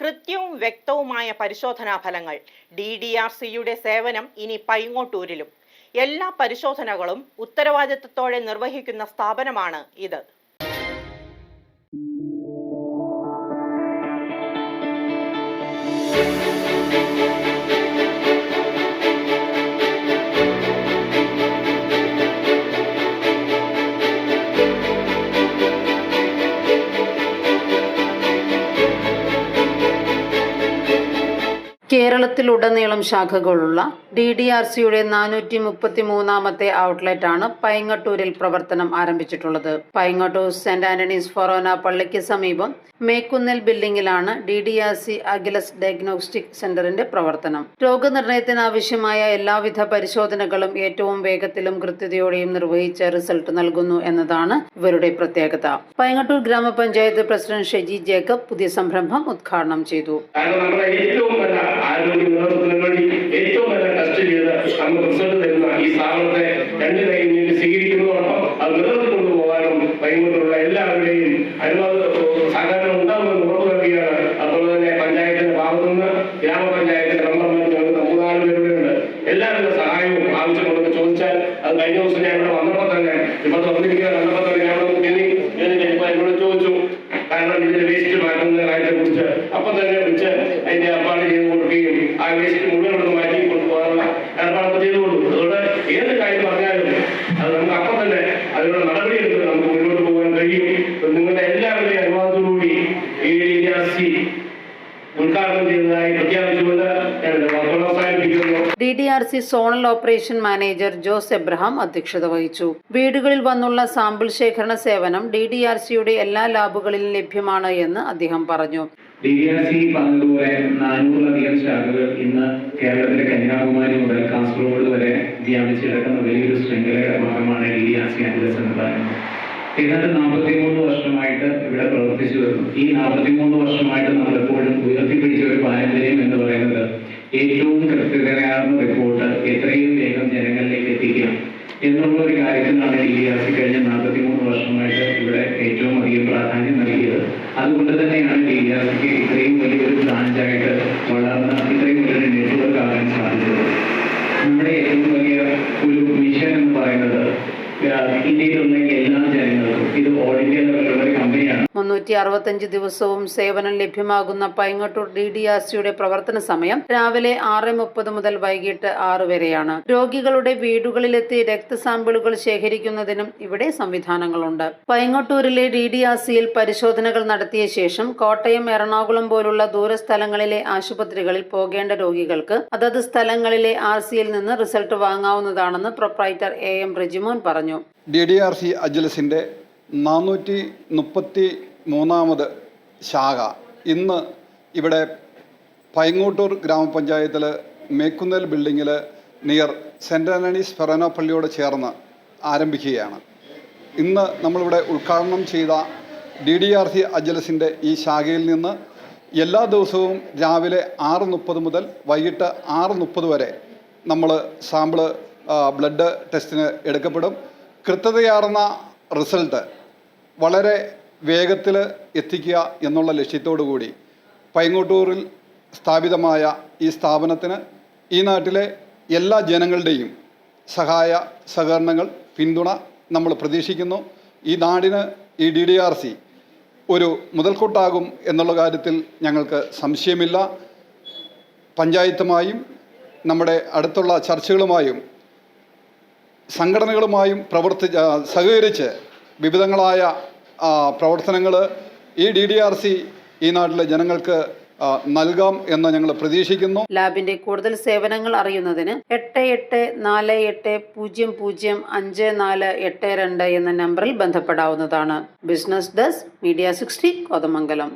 കൃത്യവും വ്യക്തവുമായ പരിശോധനാ ഫലങ്ങൾ ഡി ഡി ആർ സിയുടെ സേവനം ഇനി പൈങ്ങോട്ടൂരിലും. എല്ലാ പരിശോധനകളും ഉത്തരവാദിത്തത്തോടെ നിർവഹിക്കുന്ന സ്ഥാപനമാണ് ഇത്. കേരളത്തിലുടനീളം ശാഖകളുള്ള ഡി ഡി ആർ സിയുടെ നാനൂറ്റി മുപ്പത്തി മൂന്നാമത്തെ ഔട്ട്ലെറ്റാണ് പൈങ്ങട്ടൂരിൽ പ്രവർത്തനം ആരംഭിച്ചിട്ടുള്ളത്. പൈങ്ങട്ടൂർ സെന്റ് ആന്റണീസ് ഫൊറോന പള്ളിക്ക് സമീപം Mekkunnel ബിൽഡിംഗിലാണ് D D R C Agilus diagnostic സെന്ററിന്റെ പ്രവർത്തനം. രോഗനിർണയത്തിന് ആവശ്യമായ എല്ലാവിധ പരിശോധനകളും ഏറ്റവും വേഗത്തിലും കൃത്യതയോടെയും നിർവഹിച്ച് റിസൾട്ട് നൽകുന്നു എന്നതാണ് ഇവരുടെ പ്രത്യേകത. പൈങ്ങട്ടൂർ ഗ്രാമപഞ്ചായത്ത് പ്രസിഡന്റ് ഷെജി ജേക്കബ് പുതിയ സംരംഭം ഉദ്ഘാടനം ചെയ്തു. ആരോഗ്യ നിലനിർത്തുന്നതിന് വേണ്ടി ഏറ്റവും നല്ല ടെസ്റ്റ് ചെയ്ത് നമുക്ക് റിസൾട്ട് തരുന്ന ഈ സ്ഥാപനത്തെ രണ്ട് കൈ നീട്ടി സ്വീകരിക്കുന്നതോടൊപ്പം അത് നിലനിർത്തിക്കൊണ്ടു പോകാനും വൈകുന്നേരമുള്ള എല്ലാവരുടെയും അനുവാദ സഹകരണം ഉണ്ടാകുമെന്ന് ഉറപ്പു നൽകുകയാണ് അതുപോലെ തന്നെ പഞ്ചായത്തിന്റെ ഭാഗത്തുനിന്ന് ഗ്രാമപഞ്ചായത്തിന്റെ മെമ്പർമാർ ഞങ്ങൾക്ക് മൂന്നാൽ പേരുണ്ട് എല്ലാവരുടെ സഹായവും ആവശ്യമുണ്ടെന്ന് ചോദിച്ചാൽ അത് കഴിഞ്ഞ ദിവസം ഞാൻ ഇവിടെ വന്നപ്പോൾ തന്നെ ഇപ്പൊ വന്നിരിക്കുന്ന കണ്ടപ്പോൾ തന്നെ ഞാൻ എന്നോട് ചോദിച്ചു കാരണം ഇതിന്റെ ചെയ്തു അതുകൊണ്ട് ഏത് കാര്യം പറഞ്ഞാലും അത് നമുക്ക് അപ്പം തന്നെ അതിനുള്ള നടപടിയെടുത്ത് നമുക്ക് മുന്നോട്ട് പോകാൻ കഴിയും ഇപ്പൊ നിങ്ങളുടെ എല്ലാവരുടെയും അനുവാദത്തോടുകൂടി ഈ സി ഉദ്ഘാടനം ചെയ്തതായി പ്രഖ്യാപിച്ചുകൊണ്ട് ഞാൻ എന്റെ വാക്കുകൾ അവസാനിപ്പിക്കുന്നു D D R C zonal operation manager Jose Abraham അധ്യക്ഷത വഹിച്ചു. വീടുകളിൽ വന്നുള്ള സാമ്പിൾ ശേഖരണ സേവനം ഡി ഡി ആർ സിയുടെ എല്ലാ ലാബുകളിലും ലഭ്യമാണ് എന്ന് അദ്ദേഹം പറഞ്ഞു. ഡി ഡി ആർ സി പറഞ്ഞതുപോലെ നാനൂറിലധികം ശാഖകൾ ഇന്ന് കേരളത്തിലെ കന്യാകുമാരി മുതൽ കാസർഗോഡ് വരെ വ്യാപിച്ചു കിടക്കുന്ന വലിയൊരു ശൃംഖലയുടെ ഭാഗമാണ് ഡി ഡി ആർ സി എന്ന് പറയുന്നത്. ഏതാണ്ട് നാൽപ്പത്തിമൂന്ന് വർഷമായിട്ട് ഇവിടെ പ്രവർത്തിച്ചു വരുന്നു. ഈ നാൽപ്പത്തിമൂന്ന് വർഷമായിട്ട് നമ്മളെപ്പോഴും ഉയർത്തിപ്പിടിച്ച ഒരു പാരമ്പര്യം എന്ന് പറയുന്നത് ഏറ്റവും കൃത്യതയാർന്ന റിപ്പോർട്ട് എത്രയും വേഗം ജനങ്ങളിലേക്ക് എത്തിക്കാം എന്നുള്ള ഒരു കാര്യത്തിലാണ് ഡി ആർ സി കഴിഞ്ഞ നാൽപ്പത്തിമൂന്ന് വർഷമായിട്ട് ഇവിടെ ഏറ്റവും അധികം പ്രാധാന്യം നൽകിയത്. അതുകൊണ്ട് തന്നെയാണ് ഡി ആർ സിക്ക് മുന്നൂറ്റി അറുപത്തഞ്ച് ദിവസവും സേവനം ലഭ്യമാകുന്ന പൈങ്ങട്ടൂർ ഡി ഡി ആർ സിയുടെ പ്രവർത്തന സമയം രാവിലെ ആറ് മുപ്പത് മുതൽ വൈകിട്ട് ആറ് വരെയാണ്. രോഗികളുടെ വീടുകളിലെത്തി രക്തസാമ്പിളുകൾ ശേഖരിക്കുന്നതിനും ഇവിടെ സംവിധാനങ്ങളുണ്ട്. പൈങ്ങട്ടൂരിലെ ഡി ഡി ആർ സിയിൽ പരിശോധനകൾ നടത്തിയ ശേഷം കോട്ടയം എറണാകുളം പോലുള്ള ദൂരസ്ഥലങ്ങളിലെ ആശുപത്രികളിൽ പോകേണ്ട രോഗികൾക്ക് അതത് സ്ഥലങ്ങളിലെ ആർ സിയിൽ നിന്ന് റിസൾട്ട് വാങ്ങാവുന്നതാണെന്ന് പ്രൊപ്രൈറ്റർ എ എം റെജിമോൻ പറഞ്ഞു. ഡി ഡി ആർ സി അജലസിന്റെ നാനൂറ്റി മുപ്പത്തി മൂന്നാമത് ശാഖ. ഇന്ന് ഇവിടെ പൈങ്ങോട്ടൂർ ഗ്രാമപഞ്ചായത്തിൽ മേക്കുന്നേൽ ബിൽഡിങ്ങിൽ നിയർ സെന്റ് ആന്റണീസ് ഫെറനോ പള്ളിയോട് ചേർന്ന് ആരംഭിക്കുകയാണ്. ഇന്ന് നമ്മളിവിടെ ഉദ്ഘാടനം ചെയ്ത ഡി ഡി ആർ സി അജലസിന്റെ ഈ ശാഖയിൽ നിന്ന് എല്ലാ ദിവസവും രാവിലെ ആറ് മുപ്പത് മുതൽ വൈകിട്ട് ആറ് മുപ്പത് വരെ നമ്മൾ സാമ്പിൾ ബ്ലഡ് ടെസ്റ്റിന് എടുക്കപ്പെടും. കൃത്യതയാർന്ന റിസൾട്ട് വളരെ വേഗത്തിൽ എത്തിക്കുക എന്നുള്ള ലക്ഷ്യത്തോടു കൂടി പൈങ്ങോട്ടൂരിൽ സ്ഥാപിതമായ ഈ സ്ഥാപനത്തിന് ഈ നാട്ടിലെ എല്ലാ ജനങ്ങളുടെയും സഹായ സഹകരണങ്ങൾ പിന്തുണ നമ്മൾ പ്രതീക്ഷിക്കുന്നു. ഈ നാടിന് ഈ ഡി ഡി ആർ സി ഒരു മുതൽക്കൂട്ടാകും എന്നുള്ള കാര്യത്തിൽ ഞങ്ങൾക്ക് സംശയമില്ല. പഞ്ചായത്തുമായും നമ്മുടെ അടുത്തുള്ള ചർച്ചകളുമായും സംഘടനകളുമായും പ്രവർത്തി സഹകരിച്ച് വിവിധങ്ങളായ പ്രവർത്തനങ്ങൾ ഈ ഡി ഡി ആർ സി ഈ നാട്ടിലെ ജനങ്ങൾക്ക് നൽകാം എന്ന് ഞങ്ങൾ പ്രതീക്ഷിക്കുന്നു. ലാബിന്റെ കൂടുതൽ സേവനങ്ങൾ അറിയുന്നതിന് എട്ട് എട്ട് നാല് എട്ട് പൂജ്യം പൂജ്യം അഞ്ച് നാല് എട്ട് രണ്ട് എന്ന നമ്പറിൽ ബന്ധപ്പെടാവുന്നതാണ്. Business desk media sixty Kothamangalam.